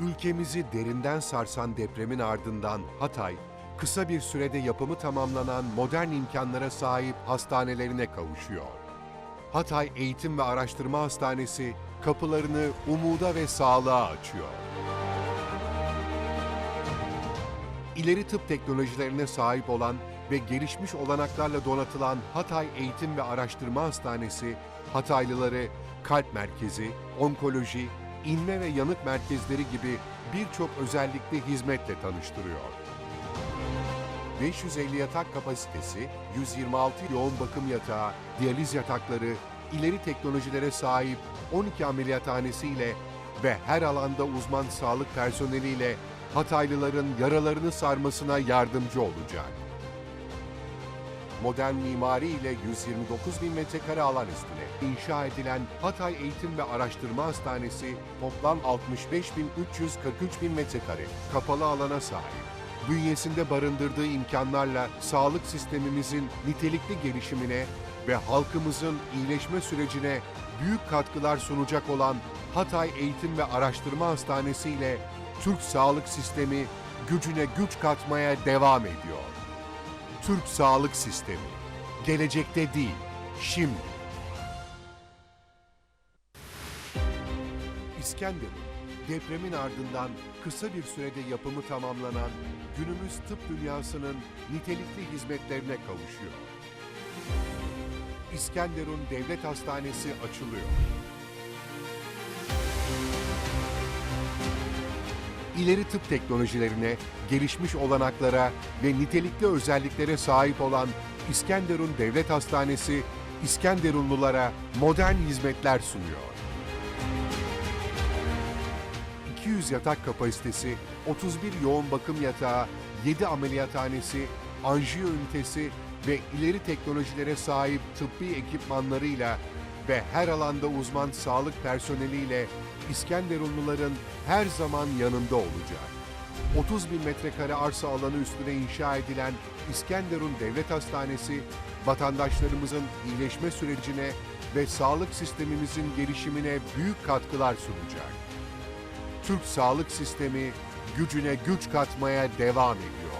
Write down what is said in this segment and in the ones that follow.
Ülkemizi derinden sarsan depremin ardından Hatay, kısa bir sürede yapımı tamamlanan modern imkanlara sahip hastanelerine kavuşuyor. Hatay Eğitim ve Araştırma Hastanesi kapılarını umuda ve sağlığa açıyor. İleri tıp teknolojilerine sahip olan ve gelişmiş olanaklarla donatılan Hatay Eğitim ve Araştırma Hastanesi, Hataylıları kalp merkezi, onkoloji, inme ve yanık merkezleri gibi birçok özellikli hizmetle tanıştırıyor. 550 yatak kapasitesi, 126 yoğun bakım yatağı, diyaliz yatakları, ileri teknolojilere sahip 12 ameliyathanesiyle ve her alanda uzman sağlık personeliyle Hataylıların yaralarını sarmasına yardımcı olacak. Modern mimari ile 129 bin metrekare alan üstüne inşa edilen Hatay Eğitim ve Araştırma Hastanesi toplam 65 bin 343 bin metrekare kapalı alana sahip. Bünyesinde barındırdığı imkanlarla sağlık sistemimizin nitelikli gelişimine ve halkımızın iyileşme sürecine büyük katkılar sunacak olan Hatay Eğitim ve Araştırma Hastanesi ile Türk sağlık sistemi gücüne güç katmaya devam ediyor. Türk sağlık sistemi. Gelecekte değil, şimdi. İskenderun, depremin ardından kısa bir sürede yapımı tamamlanan günümüz tıp dünyasının nitelikli hizmetlerine kavuşuyor. İskenderun Devlet Hastanesi açılıyor. İleri tıp teknolojilerine, gelişmiş olanaklara ve nitelikli özelliklere sahip olan İskenderun Devlet Hastanesi, İskenderunlulara modern hizmetler sunuyor. 200 yatak kapasitesi, 31 yoğun bakım yatağı, 7 ameliyathanesi, anjiyo ünitesi ve ileri teknolojilere sahip tıbbi ekipmanlarıyla ve her alanda uzman sağlık personeliyle İskenderunluların her zaman yanında olacak. 30 bin metrekare arsa alanı üstüne inşa edilen İskenderun Devlet Hastanesi, vatandaşlarımızın iyileşme sürecine ve sağlık sistemimizin gelişimine büyük katkılar sunacak. Türk sağlık sistemi gücüne güç katmaya devam ediyor.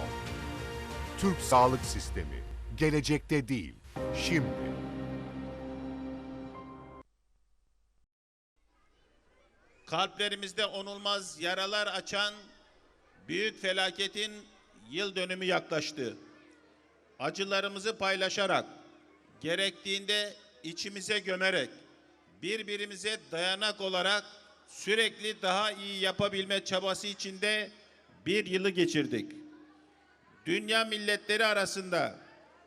Türk sağlık sistemi gelecekte değil, şimdi. Kalplerimizde onulmaz yaralar açan büyük felaketin yıl dönümü yaklaştı. Acılarımızı paylaşarak, gerektiğinde içimize gömerek, birbirimize dayanak olarak sürekli daha iyi yapabilme çabası içinde bir yılı geçirdik. Dünya milletleri arasında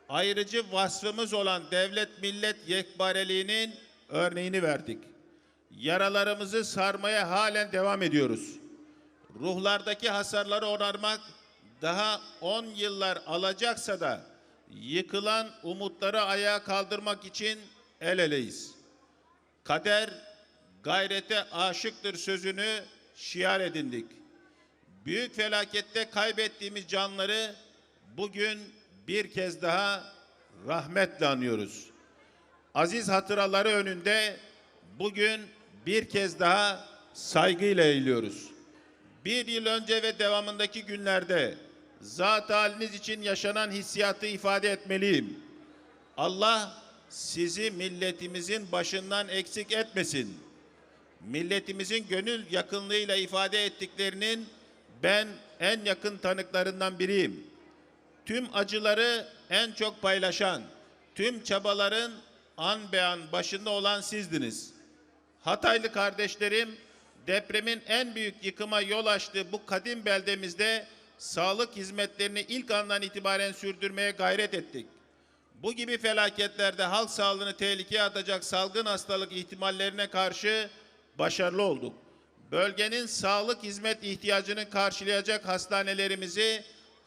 ayrıcı vasfımız olan devlet millet yekbareliğinin örneğini verdik yaralarımızı sarmaya halen devam ediyoruz. Ruhlardaki hasarları onarmak daha 10 yıllar alacaksa da yıkılan umutları ayağa kaldırmak için el eleyiz. Kader gayrete aşıktır sözünü şiar edindik. Büyük felakette kaybettiğimiz canları bugün bir kez daha rahmetle anıyoruz. Aziz hatıraları önünde bugün bir kez daha saygıyla eğiliyoruz. Bir yıl önce ve devamındaki günlerde zat haliniz için yaşanan hissiyatı ifade etmeliyim. Allah sizi milletimizin başından eksik etmesin. Milletimizin gönül yakınlığıyla ifade ettiklerinin ben en yakın tanıklarından biriyim. Tüm acıları en çok paylaşan, tüm çabaların an be an başında olan sizdiniz. Hataylı kardeşlerim depremin en büyük yıkıma yol açtığı bu kadim beldemizde sağlık hizmetlerini ilk andan itibaren sürdürmeye gayret ettik. Bu gibi felaketlerde halk sağlığını tehlikeye atacak salgın hastalık ihtimallerine karşı başarılı olduk. Bölgenin sağlık hizmet ihtiyacını karşılayacak hastanelerimizi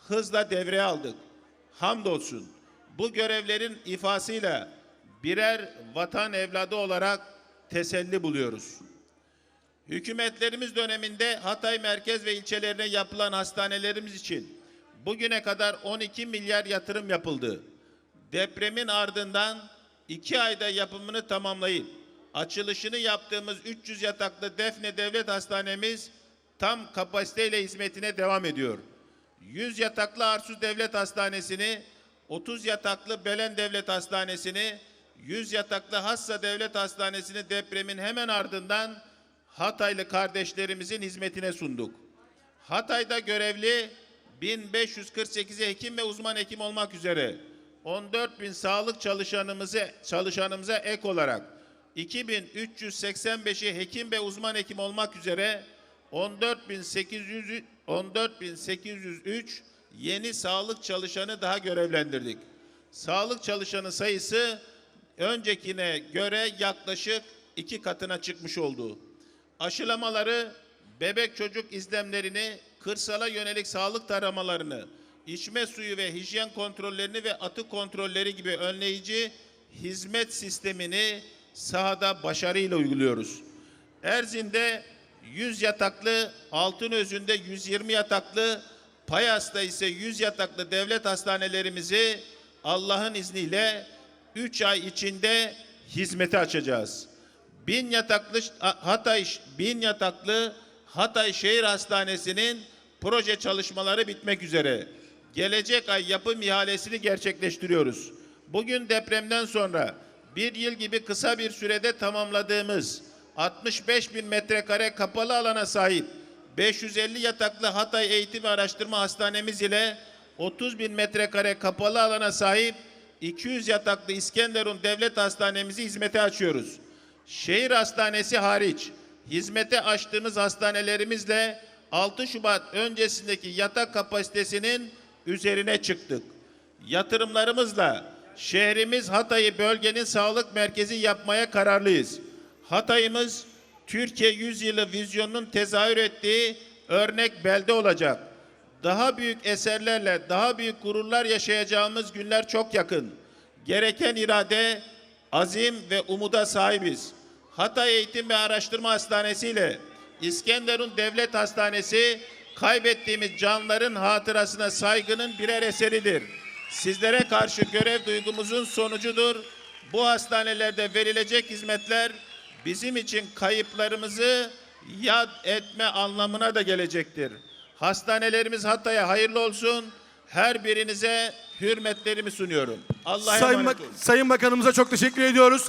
hızla devreye aldık. Hamdolsun bu görevlerin ifasıyla birer vatan evladı olarak teselli buluyoruz. Hükümetlerimiz döneminde Hatay merkez ve ilçelerine yapılan hastanelerimiz için bugüne kadar 12 milyar yatırım yapıldı. Depremin ardından iki ayda yapımını tamamlayıp açılışını yaptığımız 300 yataklı Defne Devlet Hastanemiz tam kapasiteyle hizmetine devam ediyor. 100 yataklı Arsuz Devlet Hastanesi'ni, 30 yataklı Belen Devlet Hastanesi'ni, 100 yataklı Hassa Devlet Hastanesi'ni depremin hemen ardından Hataylı kardeşlerimizin hizmetine sunduk. Hatay'da görevli 1548'e hekim ve uzman hekim olmak üzere 14 bin sağlık çalışanımızı çalışanımıza ek olarak 2385'i hekim ve uzman hekim olmak üzere 14.800 14.803 yeni sağlık çalışanı daha görevlendirdik. Sağlık çalışanı sayısı öncekine göre yaklaşık iki katına çıkmış oldu. Aşılamaları, bebek çocuk izlemlerini, kırsala yönelik sağlık taramalarını, içme suyu ve hijyen kontrollerini ve atık kontrolleri gibi önleyici hizmet sistemini sahada başarıyla uyguluyoruz. Erzin'de 100 yataklı, Altınözü'nde 120 yataklı, Payas'ta ise 100 yataklı devlet hastanelerimizi Allah'ın izniyle 3 ay içinde hizmete açacağız. Bin yataklı Hatay bin yataklı Hatay Şehir Hastanesi'nin proje çalışmaları bitmek üzere. Gelecek ay yapım ihalesini gerçekleştiriyoruz. Bugün depremden sonra bir yıl gibi kısa bir sürede tamamladığımız 65 bin metrekare kapalı alana sahip 550 yataklı Hatay Eğitim ve Araştırma Hastanemiz ile 30 bin metrekare kapalı alana sahip 200 yataklı İskenderun Devlet Hastanemizi hizmete açıyoruz. Şehir hastanesi hariç hizmete açtığımız hastanelerimizle 6 Şubat öncesindeki yatak kapasitesinin üzerine çıktık. Yatırımlarımızla şehrimiz Hatay'ı bölgenin sağlık merkezi yapmaya kararlıyız. Hatay'ımız Türkiye yüzyılı vizyonunun tezahür ettiği örnek belde olacak. Daha büyük eserlerle daha büyük gururlar yaşayacağımız günler çok yakın. Gereken irade, azim ve umuda sahibiz. Hatay Eğitim ve Araştırma Hastanesi ile İskenderun Devlet Hastanesi kaybettiğimiz canların hatırasına saygının birer eseridir. Sizlere karşı görev duygumuzun sonucudur. Bu hastanelerde verilecek hizmetler bizim için kayıplarımızı yad etme anlamına da gelecektir. Hastanelerimiz Hatay'a hayırlı olsun. Her birinize hürmetlerimi sunuyorum. Allah'a Sayın, emanet olun. Sayın Bakanımıza çok teşekkür ediyoruz.